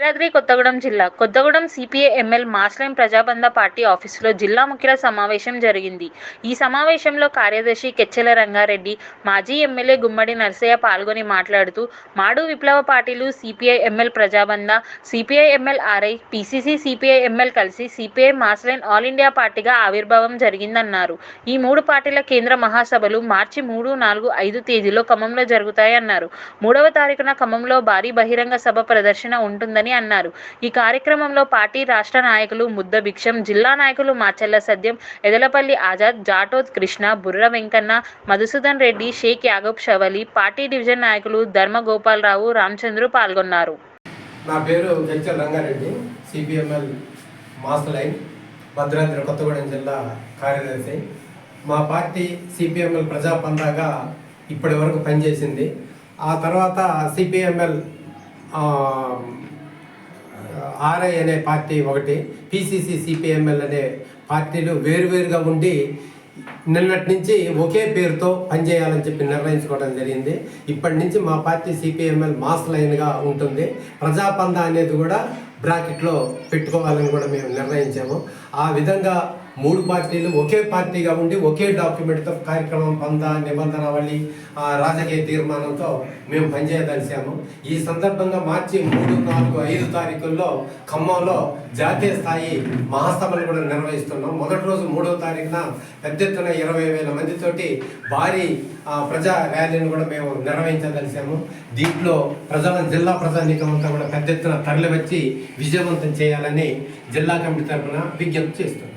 భద్రాద్రి కొత్తగూడెం జిల్లా. Kothagudem CPI ML mass line Prajabandha party ఆఫీసులో జిల్లా ముఖ్యుల సమావేశం జరిగింది. ఈ సమావేశంలో కార్యదర్శి కెచ్చెల రంగారెడ్డి మాజీ ఎమ్మెల్యే గుమ్మడి నరసయ్య పాల్గొని మాట్లాడుతూ మాడు విప్లవ పార్టీలు CPI ML Prajabandha CPI ML RI PCC CPI ML కలిసి CPI mass line all India పార్టీగా ఆవిర్భావం జరిగిందన్నారు. ఈ మూడు పార్టీల కేంద్ర మహాసభలు మార్చి మూడు నాలుగు ఐదు తేదీలో ఖమ్మంలో జరుగుతాయన్నారు. మూడవ తారీఖున ఖమ్మంలో భారీ బహిరంగ సభ ప్రదర్శన ఉంటుందని అన్నారు. ఈ కార్యక్రమంలో పార్టీ రాష్ట్ర నాయకులు ముద్ద భిక్షం జిల్లా నాయకులు మాచెల్ల సద్యం ఎదలపల్లి ఆజాద్ జాటోత్ కృష్ణ బుర్ర వెంకన్న మధుసూదన్ రెడ్డి షేక్ యాగబ్ షవలి పార్టీ డివిజన్ నాయకులు ధర్మ గోపాలరావు రామచంద్రు పాల్గొన్నారు. నా పేరు Gechal Rangareddy CPIML mass line Bhadradri Kothagudem జిల్లా కార్యదర్శి. మా పార్టీ సిపిఎంఎల్ ప్రజా ప్రజాపందాగా ఇప్పటి వరకు పనిచేసింది. ఆ తర్వాత సిపిఎంఎల్ ఆర్ఐ అనే పార్టీ ఒకటి పిసిసి సిపిఎంఎల్ అనే పార్టీలు వేరువేరుగా ఉండి నిన్నటి నుంచి ఒకే పేరుతో పనిచేయాలని చెప్పి నిర్ణయించుకోవడం జరిగింది. ఇప్పటి నుంచి మా పార్టీ సిపిఎంఎల్ మాస్ లైన్గా ఉంటుంది. ప్రజాపంద అనేది కూడా బ్రాకెట్లో పెట్టుకోవాలని కూడా మేము నిర్ణయించాము. ఆ విధంగా మూడు పార్టీలు ఒకే పార్టీగా ఉండి ఒకే డాక్యుమెంట్తో కార్యక్రమం పంద నిబంధనావళి రాజకీయ తీర్మానంతో మేము పనిచేయదలిసాము ఈ సందర్భంగా మార్చి మూడు నాలుగు ఐదు తారీఖుల్లో ఖమ్మంలో జాతీయ స్థాయి మహాసభలు కూడా నిర్వహిస్తున్నాం. మొదటి రోజు మూడవ తారీఖున పెద్ద ఎత్తున ఇరవై వేల మందితోటి భారీ ప్రజా ర్యాలీని కూడా మేము నిర్వహించదలిసాము దీంట్లో ప్రజల జిల్లా ప్రజానీకం అంతా కూడా పెద్ద ఎత్తున తరలివచ్చి విజయవంతం చేయాలని జిల్లా కమిటీ తరఫున విజ్ఞప్తి చేస్తున్నాం.